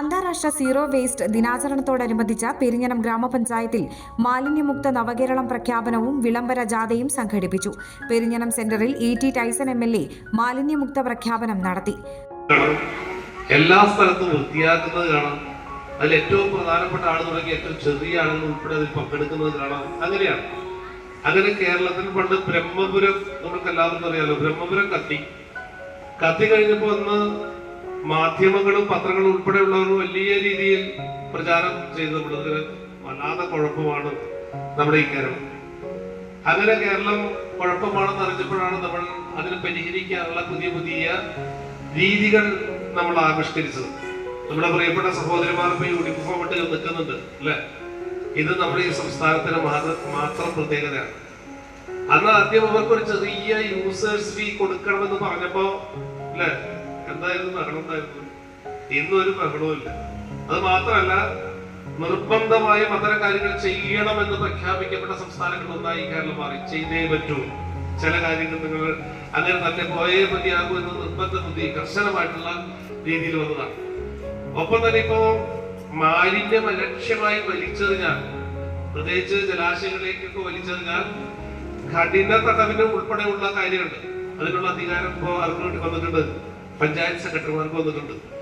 അന്താരാഷ്ട്ര zero waste ദിനാചരണത്തോടനുബന്ധിച്ച Perinjanam ഗ്രാമപഞ്ചായത്തിൽ മാലിന്യമുക്ത നവകേരളം പ്രഖ്യാപനവും വിളംബര ജാഥയും സംഘടിപ്പിച്ചു. പെരിഞ്ഞനം സെന്ററിൽ E T Tyson M L A മാലിന്യമുക്ത പ്രഖ്യാപനം നടത്തി. എല്ലാ സ്ഥലത്തും വൃത്തിയാക്കുന്നത് കാണാം. അതിൽ ഏറ്റവും പ്രധാനപ്പെട്ട ആൾ തുടങ്ങി ഏറ്റവും ചെറിയ ആളുകൾ ഉൾപ്പെടെ അതിൽ പങ്കെടുക്കുന്നത് കാണാം. അങ്ങനെയാണ്. അങ്ങനെ കേരളത്തിൽ പണ്ട് ബ്രഹ്മപുരം നമുക്ക് എല്ലാവർക്കും അറിയാലോ ബ്രഹ്മപുരം കത്തി. കത്തി കഴിഞ്ഞപ്പോൾ അന്ന് മാധ്യമങ്ങളും പത്രങ്ങളും ഉൾപ്പെടെയുള്ളവർ വലിയ രീതിയിൽ പ്രചാരം ചെയ്തു നമ്മളത് വല്ലാത്ത കുഴപ്പമാണ് നമ്മുടെ ഈ കേരളം. അങ്ങനെ കേരളം കുഴപ്പമാണെന്ന് അറിഞ്ഞപ്പോഴാണ് നമ്മൾ അതിനെ പരിഹരിക്കാനുള്ള പുതിയ പുതിയ രീതികൾ നമ്മൾ ആവിഷ്കരിച്ചത്. നമ്മുടെ പ്രിയപ്പെട്ട സഹോദരിമാർ ഇപ്പൊ യൂണിഫോം ഇട്ട് നിൽക്കുന്നുണ്ട് അല്ലെ? ഇത് നമ്മുടെ ഈ സംസ്ഥാനത്തിന് മാത്രം പ്രത്യേകതയാണ്. അന്ന് ആദ്യം അവർക്ക് ഒരു ചെറിയ യൂസേഴ്സ് ഫീ കൊടുക്കണമെന്ന് പറഞ്ഞപ്പോ അല്ലെ? എന്തായിരുന്നു ബഹളം ഉണ്ടായിരുന്നു ഇന്നൊരു ബഹളവും ഇല്ല. അത് മാത്രമല്ല നിർബന്ധമായും അത്തരം കാര്യങ്ങൾ ചെയ്യണമെന്ന് പ്രഖ്യാപിക്കപ്പെട്ട സംസ്ഥാനങ്ങൾ ഒന്നായി കേരളം മാറി. ചെയ്തേ പറ്റൂ. ചില കാര്യങ്ങൾ നിങ്ങൾ അങ്ങനെ തന്നെ പോയേ മതിയാകൂ എന്ന് നിർബന്ധ ബുദ്ധി കർശനമായിട്ടുള്ള രീതിയിൽ വന്നതാണ്. ഒപ്പം തന്നെ ഇപ്പോ മാലിന്യം അലക്ഷ്യമായി വലിച്ചെറിഞ്ഞാൽ പ്രത്യേകിച്ച് ജലാശയങ്ങളിലേക്കൊക്കെ വലിച്ചെറിഞ്ഞാൽ കഠിന തടവിന് ഉൾപ്പെടെയുള്ള കാര്യമുണ്ട് അതിനുള്ള അധികാരം ഇപ്പോ ആർക്ക് വന്നിട്ടുണ്ട് പഞ്ചായത്ത് സെക്രട്ടറിമാർക്ക് വന്നിട്ടുണ്ട്.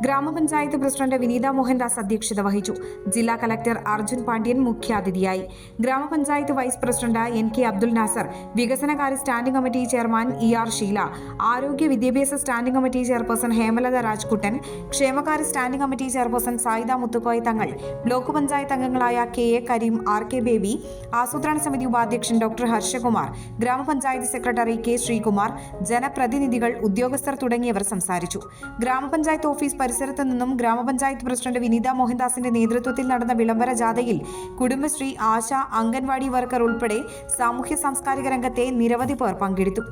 ഗ്രാമപഞ്ചായത്ത് പ്രസിഡന്റ് വിനീത മോഹൻദാസ് അധ്യക്ഷത വഹിച്ചു. ജില്ലാ കലക്ടർ അർജുൻ പാണ്ഡ്യൻ മുഖ്യാതിഥിയായി. ഗ്രാമപഞ്ചായത്ത് vice president N K Abdul Nasar വികസനകാര്യ standing committee chairman E R Sheela ആരോഗ്യ വിദ്യാഭ്യാസ standing committee chairperson Hemalatha Rajkuttan ക്ഷേമകാര്യ standing committee chairperson Sayida Muthukoya Thangal block panchayat അംഗങ്ങളായ K A Kareem R K Baby ആസൂത്രണ സമിതി ഉപാധ്യക്ഷൻ doctor Harshakumar ഗ്രാമപഞ്ചായത്ത് secretary K Sreekumar ജനപ്രതിനിധികൾ ഉദ്യോഗസ്ഥർ തുടങ്ങിയവർ സംസാരിച്ചു. ഗ്രാമപഞ്ചായത്ത് ഓഫീസ് പരിസരത്ത് നിന്നും ഗ്രാമപഞ്ചായത്ത് പ്രസിഡന്റ് വിനീത മോഹൻദാസിന്റെ നേതൃത്വത്തിൽ നടന്ന വിളംബര ജാഥയിൽ കുടുംബശ്രീ ആശ അംഗൻവാടി വർക്കർ ഉൾപ്പെടെ സാമൂഹ്യ സാംസ്കാരിക രംഗത്തെ നിരവധി പേർ പങ്കെടുത്തു.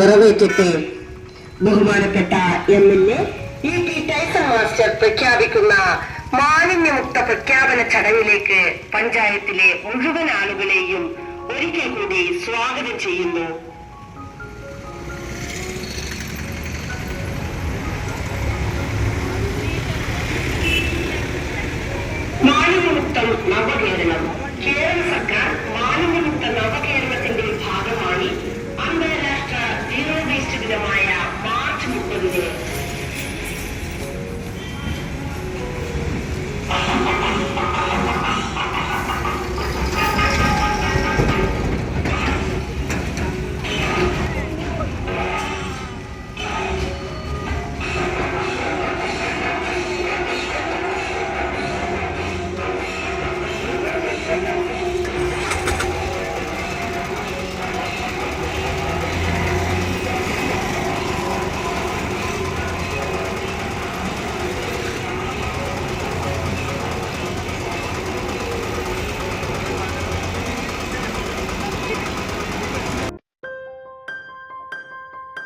നിറവേറ്റട്ടെ ബഹുമാനപ്പെട്ട പ്രഖ്യാപിക്കുന്ന മാലിന്യമുക്ത പ്രഖ്യാപന ചടങ്ങിലേക്ക് പഞ്ചായത്തിലെ മുഴുവൻ ആളുകളെയും ഒരിക്കൽ കൂടി സ്വാഗതം ചെയ്യുന്നു. മാലിന്യമുക്തം നവകേരളം കേരള സർക്കാർ